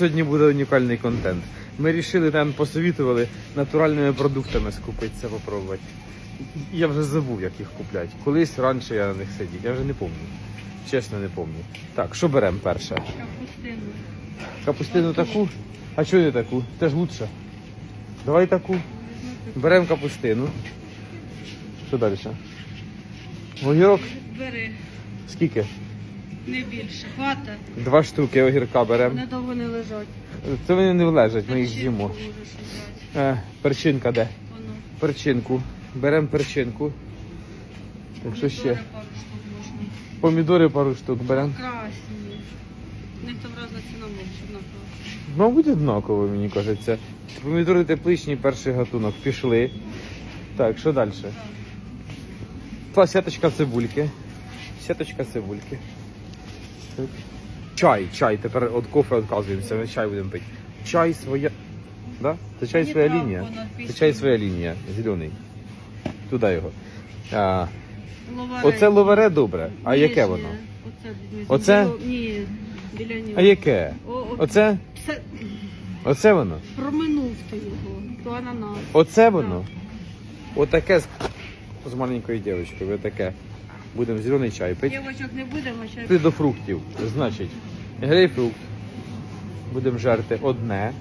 Сьогодні буде унікальний контент. Ми вирішили там посовітували натуральними продуктами скупитися, попробувати. Я вже забув, як їх купляти. Колись раніше я на них сидів. Я вже не пам'ятаю. Чесно, не пам'ятаю. Так, що беремо перше? Капустину. Капустину таку? А чого не таку? Теж лучше. Давай таку. Беремо капустину. Що далі? Огірок? Бери, Скільки? Не більше. Хвата. Два штуки огірка беремо. Вони довго не лежать. Це вони не влежать, ми їх з'їмо. Е, перчинка де? Воно. Перчинку. Беремо перчинку. Так що ще? Помідори пару штук можна. Помідори пару штук беремо. Красні. У них там різна ціна однакова. Мабуть, однаково, мені кажеться. Помідори тепличні, перший гатунок. Пішли. Так, що далі? Та сяточка цибульки. Сяточка цибульки. Так. Чай, чай. Тепер від кофе відказуємося, ми чай будемо пити. Чай своя. Да? Це чай своя лінія. Це чай своя лінія, зелений. Туди його. А, оце ловере добре. А яке воно? Оце, Ні, біля нього. А яке? Оце? Оце воно? проминув ти його. То ананас. Оце воно? Отаке з, з маленькою дівчинкою, отаке. Будемо зелений чай пити. Дівочок не будемо, ще Ти до фруктів. Значить, грейпфрукт. Будемо жерти одне,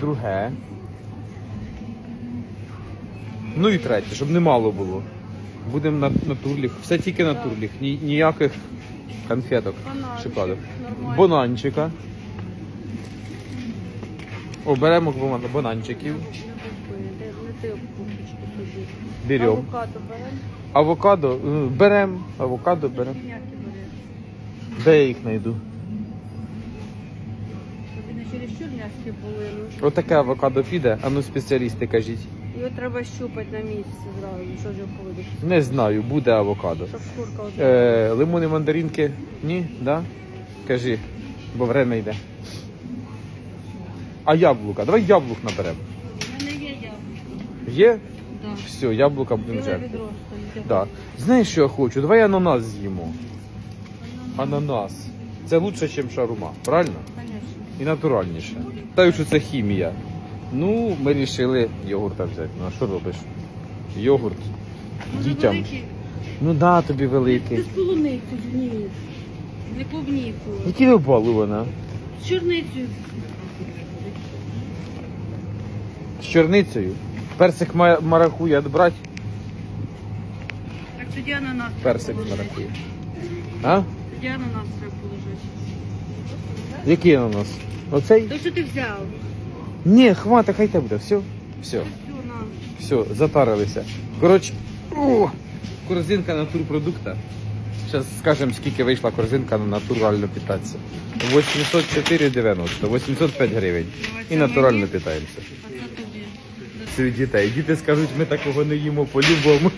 друге. Ну і третє, щоб не мало було. Будемо на, на турліх. Все тільки на турліх. Ні, ніяких конфеток, шоколадок. Бананчика. О, беремо бана- бананчиків. Беремо. Авокадо беремо. Авокадо. е, Беремо. Авокадо беремо. Де я їх знайду? Ну. Отаке авокадо піде, а ну спеціалісти кажіть. Його треба щупати на місці зразу, що ж поводить. Не знаю, буде авокадо. Щоб шкурка. Е, лимони, мандаринки? Ні? Да? Кажи, бо время йде. А яблука? Давай яблук наберемо. У мене є яблуко. Є? Да. Все, яблука будемо жерти. Да. Знаєш, що я хочу? Давай ананас з'їмо. Ананас. Це лучше, ніж шарума, правильно? Конечно. І натуральніше. Та що це хімія. Ну, ми вирішили йогурта взяти. Ну а що робиш? Йогурт дітям. Ну да, тобі великий. Ти з полуницю, ні. Не клубніку. Які ви балувана? З чорницею. З чорницею. Персик ма- маракуя брати? Так тоді ананас треба Персик положити. маракуя. А? Тоді ананас треба положити. Який ананас? Оцей? То що ти взяв? Ні, хвата, хай те буде. Все. Все. Все, на. Все, затарилися. Коротше, о, корзинка натурпродукта. Зараз скажемо, скільки вийшла корзинка на натурально питатися. 804,90, 805 гривень. І натурально питаємося. А це тобі. Від дітей. Діти скажуть, ми такого не їмо по-любому.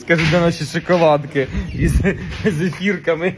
Скажуть, на наші шоколадки із з ефірками.